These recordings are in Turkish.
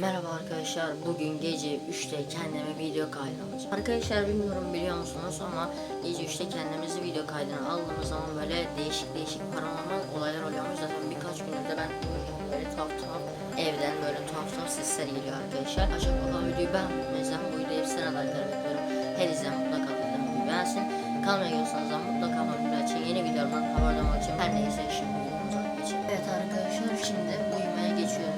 Merhaba arkadaşlar. Bugün gece 3'te kendime video kaydı. Arkadaşlar bilmiyorum biliyor musunuz ama gece 3'te kendimizi video kaydına aldığımız zaman böyle değişik değişik paranormal olaylar oluyormuş. Zaten birkaç gündür de ben böyle tuhaf tuhaf evden böyle tuhaf tuhaf sesler geliyor arkadaşlar. Aşağı videoyu ben mesela bu videoyu hepsine like'ları bekliyorum. Her izleyen mutlaka videomu beğensin. Kalmaya geliyorsanız da mutlaka abone için yeni videolardan haberdar olmak için her neyse şimdi videomuza geçelim. Evet arkadaşlar şimdi uyumaya geçiyorum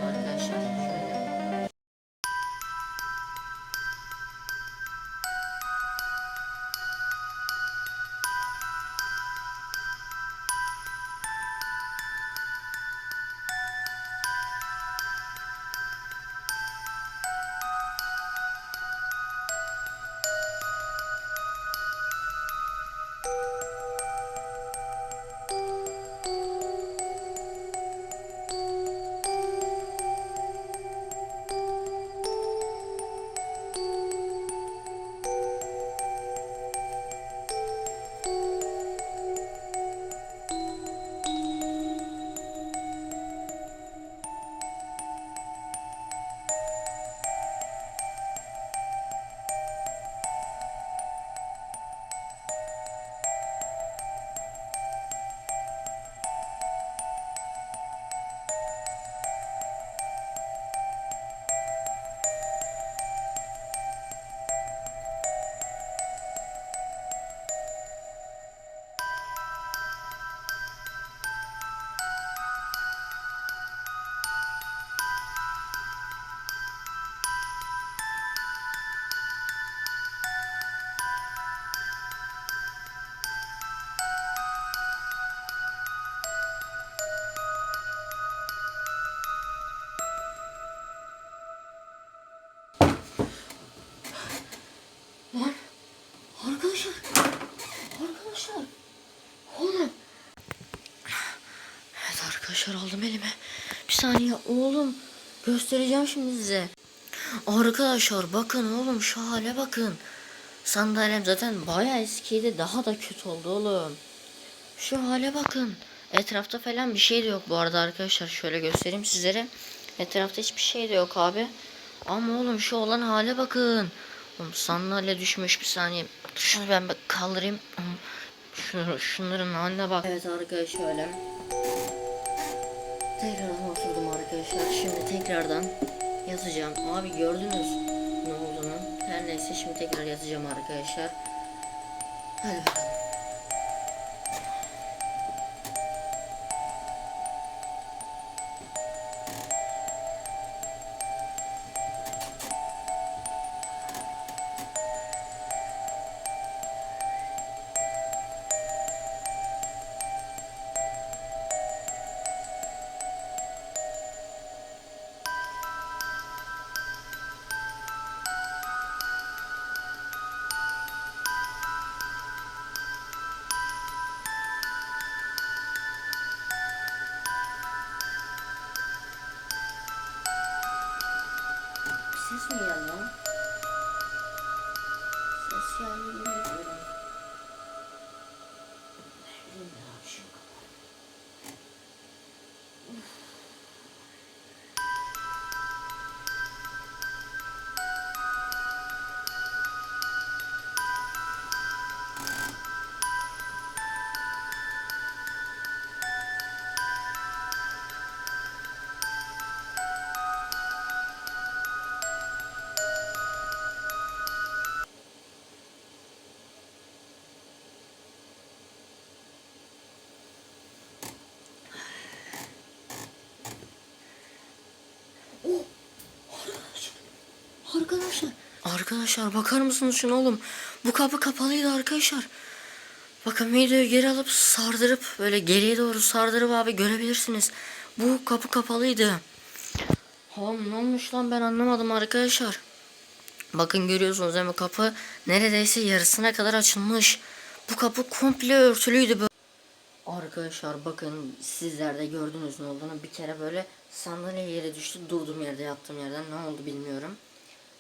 arkadaşlar oğlum. Evet arkadaşlar aldım elime. Bir saniye oğlum. Göstereceğim şimdi size. Arkadaşlar bakın oğlum şu hale bakın. Sandalyem zaten bayağı eskiydi daha da kötü oldu oğlum. Şu hale bakın. Etrafta falan bir şey de yok bu arada arkadaşlar. Şöyle göstereyim sizlere. Etrafta hiçbir şey de yok abi. Ama oğlum şu olan hale bakın. Oğlum sandalye düşmüş bir saniye. Şunu ben kaldırayım. Şunu, şunların haline bak. Evet arkadaşlar şöyle. Tekrardan oturdum arkadaşlar. Şimdi tekrardan yazacağım. Abi gördünüz ne olduğunu. Her neyse şimdi tekrar yazacağım arkadaşlar. Hadi bakalım. Ses mi geldi lan? Ses geldi Arkadaşlar. Arkadaşlar bakar mısınız şuna oğlum? Bu kapı kapalıydı arkadaşlar. Bakın videoyu geri alıp sardırıp böyle geriye doğru sardırıp abi görebilirsiniz. Bu kapı kapalıydı. Oğlum ne olmuş lan ben anlamadım arkadaşlar. Bakın görüyorsunuz değil kapı neredeyse yarısına kadar açılmış. Bu kapı komple örtülüydü böyle. Arkadaşlar bakın sizler de gördünüz ne olduğunu. Bir kere böyle sandalye yere düştü. Durduğum yerde yattığım yerden ne oldu bilmiyorum.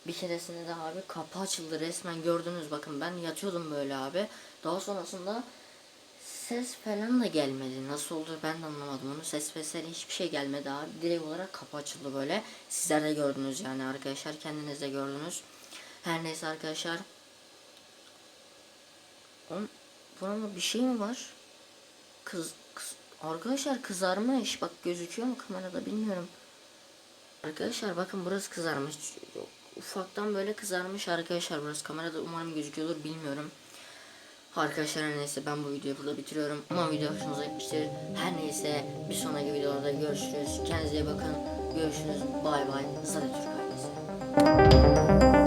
Bir keresinde de abi kapı açıldı resmen gördünüz bakın ben yatıyordum böyle abi. Daha sonrasında ses falan da gelmedi. Nasıl oldu ben de anlamadım onu. Ses vesaire hiçbir şey gelmedi abi. Direkt olarak kapı açıldı böyle. Sizler de gördünüz yani arkadaşlar. Kendiniz de gördünüz. Her neyse arkadaşlar. Oğlum buramda bir şey mi var? Kız, kız arkadaşlar kızarmış. Bak gözüküyor mu kamerada bilmiyorum. Arkadaşlar bakın burası kızarmış. Ufaktan böyle kızarmış arkadaşlar burası kamerada umarım gözüküyordur bilmiyorum. Arkadaşlar neyse ben bu videoyu burada bitiriyorum. Umarım video hoşunuza gitmiştir. Her neyse bir sonraki videolarda görüşürüz. Kendinize bakın. Görüşürüz. Bay bay. Zaten Türk ailesi.